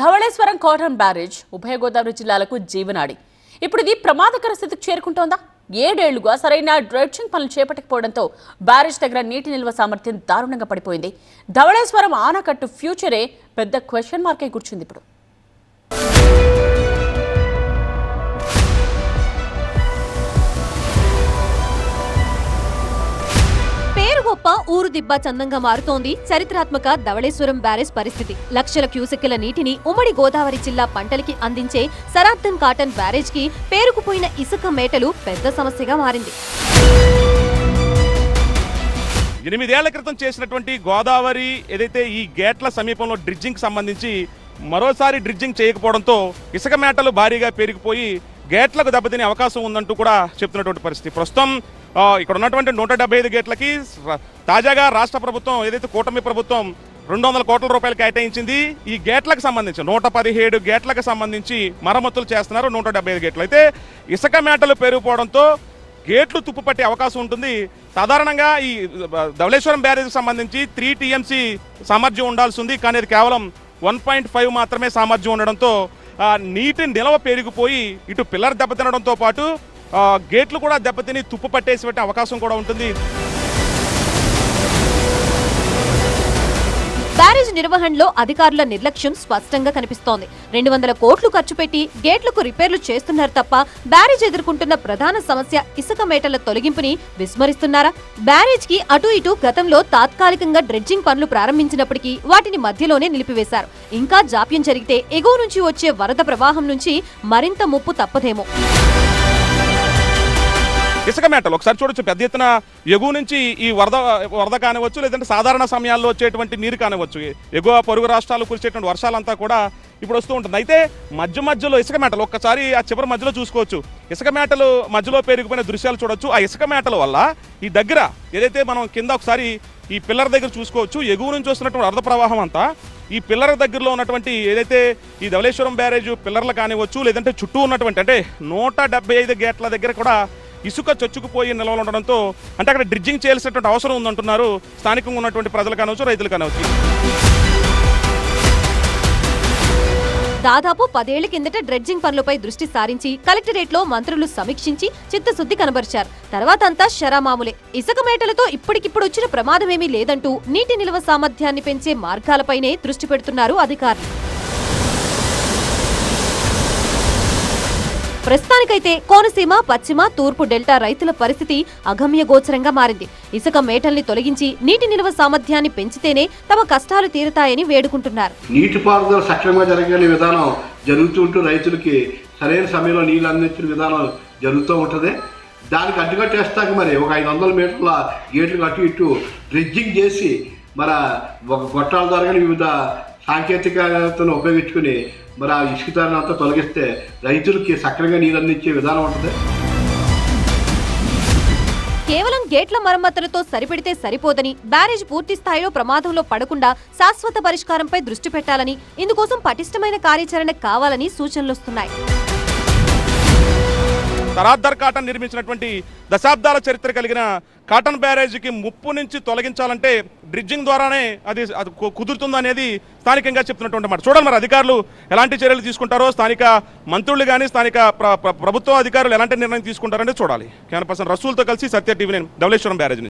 Dhavaleswaram cotton barrage ఉభయ గోదావరి జిల్లాలకు జీవనాడి. ఇప్పుడు ఇది ప్రమాదకర స్థితికి చేరుకుంటోందా? ఏడేళ్ళుగా సరైన డ్రెడ్జింగ్ పనులు చేపట్టకపోవడంతో బ్యారేజ్ దగ్గర నీటి నిల్వ సామర్థ్యం దారుణంగా పడిపోయింది. ధవళేశ్వరం ఆనకట్టు ఫ్యూచరే పెద్ద క్వశ్చన్ మార్కే కూర్చుంది ఇప్పుడు. గొప్ప ఊరు దిబ్బ చందంగా మారుతోంది చరిత్రాత్మక ధవళేశ్వరం బ్యారేజ్ పరిస్థితి. లక్షల క్యూసెక్కుల నీటిని ఉమ్మడి గోదావరి జిల్లా పంటలకి అందించే సరార్థన్ కాటన్ బ్యారేజ్కి పేరుకుపోయిన ఇసుక మేటలు పెద్ద సమస్యగా మారింది. ఎనిమిదేళ్ళ క్రితం చేసినటువంటి గోదావరి ఏదైతే ఈ గేట్ల సమీపంలో డ్రిడ్జింగ్ సంబంధించి మరోసారి డ్రిడ్జింగ్ చేయకపోవడంతో ఇసుక మేటలు భారీగా పెరిగిపోయి గేట్లకు దెబ్బతినే అవకాశం ఉందంటూ కూడా చెప్తున్నటువంటి పరిస్థితి. ప్రస్తుతం ఇక్కడ ఉన్నటువంటి నూట డెబ్బై ఐదు గేట్లకి తాజాగా రాష్ట్ర ప్రభుత్వం ఏదైతే కూటమి ప్రభుత్వం రెండు వందల కోట్ల రూపాయలు కేటాయించింది ఈ గేట్లకు సంబంధించి నూట పదిహేడు గేట్లకు సంబంధించి మరమ్మతులు చేస్తున్నారు నూట డెబ్బై ఐదు గేట్లు. అయితే ఇసుక మేటలు పెరిగిపోవడంతో గేట్లు తుప్పుపట్టే అవకాశం ఉంటుంది. సాధారణంగా ఈ ధవళేశ్వరం బ్యారేజ్కి సంబంధించి త్రీ టీఎంసీ సామర్థ్యం ఉండాల్సి ఉంది. కానీ అది కేవలం వన్ పాయింట్ ఫైవ్ మాత్రమే సామర్థ్యం ఉండడంతో నీటి నిలవ పెరిగిపోయి ఇటు పిల్లర్ దెబ్బతినడంతో పాటు గేట్లు కూడా దెబ్బతిని తుప్పు పట్టేసి పెట్టే అవకాశం కూడా ఉంటుంది. బ్యారేజ్ నిర్వహణలో అధికారుల నిర్లక్ష్యం స్పష్టంగా కనిపిస్తోంది. రెండు వందల కోట్లు ఖర్చు పెట్టి గేట్లకు రిపేర్లు చేస్తున్నారు తప్ప బ్యారేజ్ ఎదుర్కొంటున్న ప్రధాన సమస్య ఇసుక మేటల తొలగింపుని విస్మరిస్తున్నారా? బ్యారేజ్కి అటు ఇటు గతంలో తాత్కాలికంగా డ్రెడ్జింగ్ పనులు ప్రారంభించినప్పటికీ వాటిని మధ్యలోనే నిలిపివేశారు. ఇంకా జాప్యం జరిగితే ఎగువ నుంచి వచ్చే వరద ప్రవాహం నుంచి మరింత ముప్పు తప్పదేమో. ఇసుక మేటలు. ఒకసారి చూడొచ్చు పెద్ద ఎత్తున ఎగువ నుంచి ఈ వరద వరద కానివచ్చు లేదంటే సాధారణ సమయాల్లో వచ్చేటువంటి నీరు కానివచ్చు ఎగువ పొరుగు రాష్ట్రాలు కురిసేటువంటి వర్షాలంతా కూడా ఇప్పుడు వస్తూ ఉంటుంది. అయితే మధ్య మధ్యలో ఇసుక మేటలు ఒక్కసారి ఆ చివరి మధ్యలో చూసుకోవచ్చు. ఇసుక మేటలు మధ్యలో పెరిగిపోయిన దృశ్యాలు చూడొచ్చు. ఆ ఇసుక మేటల వల్ల ఈ దగ్గర ఏదైతే మనం కింద ఒకసారి ఈ పిల్లర్ దగ్గర చూసుకోవచ్చు ఎగువ నుంచి వస్తున్నటువంటి వరద ప్రవాహం అంతా ఈ పిల్లర్ దగ్గరలో ఉన్నటువంటి ఏదైతే ఈ ధవలేశ్వరం బ్యారేజ్ పిల్లర్లు కానివచ్చు లేదంటే చుట్టూ ఉన్నటువంటి అంటే నూట ఐదు గేట్ల దగ్గర కూడా ఇసుక చొచ్చుకుపోయి నిల్వలు ఉండడంతో అంటే అక్కడ డ్రిడ్జింగ్ చేయాల్సినటువంటి అవసరం ఉందంటున్నారు. స్థానికంగా ఉన్నటువంటి ప్రజలు కానవచ్చు రైతులు కానవచ్చు దాదాపు పదేళ్ళ కిందట డ్రెడ్జింగ్ పనులపై దృష్టి సారించి కలెక్టరేట్లో మంత్రులు సమీక్షించి చిత్తశుద్ధి కనబరిచారు. తర్వాత అంతా శరామాములే ఇసుక మేటలతో ఇప్పటికిప్పుడు వచ్చిన ప్రమాదమేమీ లేదంటూ నీటి నిల్వ సామర్థ్యాన్ని పెంచే మార్గాలపైనే దృష్టి పెడుతున్నారు అధికారులు. ప్రస్తుతానికైతే కోనసీమ పశ్చిమ తూర్పు డెల్టా రైతుల పరిస్థితి అగమ్య గోచరంగా మారింది. ఇసుక మేటల్ని తొలగించి నీటి నిల్వ సామర్థ్యాన్ని పెంచితేనే తమ కష్టాలు తీరుతాయని వేడుకుంటున్నారు. నీటిపారుదల సక్రమంగా జరగని విధానం జరుగుతుంటూ రైతులకి సరైన సమయంలో నీళ్ళు అందించిన విధానం జరుగుతూ ఉంటుంది. దానికి అడ్డుకట్టేస్తాక మరి ఒక ఐదు వందల మీటర్ల గేట్లు అటు ఇటు డ్రెడ్జింగ్ చేసి మన ఒక గొట్టాల ద్వారా వివిధ సాంకేతికతను ఉపయోగించుకుని మరి ఆ ఇసుకదారిని అంతా తొలగిస్తే రైతులకి సక్రంగా నీరు అందించే విధానం ఉంటుంది. కేవలం గేట్ల మరమ్మతులతో సరిపెడితే సరిపోదని బ్యారేజ్ పూర్తి స్థాయిలో ప్రమాదంలో పడకుండా శాశ్వత పరిష్కారంపై దృష్టి పెట్టాలని ఇందుకోసం పటిష్టమైన కార్యాచరణ కావాలని సూచనలొస్తున్నాయి తరాద్దర్ కాటన్ నిర్మించినటువంటి దశాబ్దాల చరిత్ర కలిగిన కాటన్ బ్యారేజీకి ముప్పు నుంచి తొలగించాలంటే డ్రిడ్జింగ్ ద్వారానే అది కుదురుతుందనేది స్థానికంగా చెప్తున్నటువంటి మాట. చూడాలి మరి అధికారులు ఎలాంటి చర్యలు తీసుకుంటారో స్థానిక మంత్రులు కానీ స్థానిక ప్రభుత్వ అధికారులు ఎలాంటి నిర్ణయం తీసుకుంటారనేది చూడాలి. కెమెరా పర్సన్ రసూల్తో కలిసి సత్య టీవీ నేను ధవలేశ్వరం బ్యారేజ్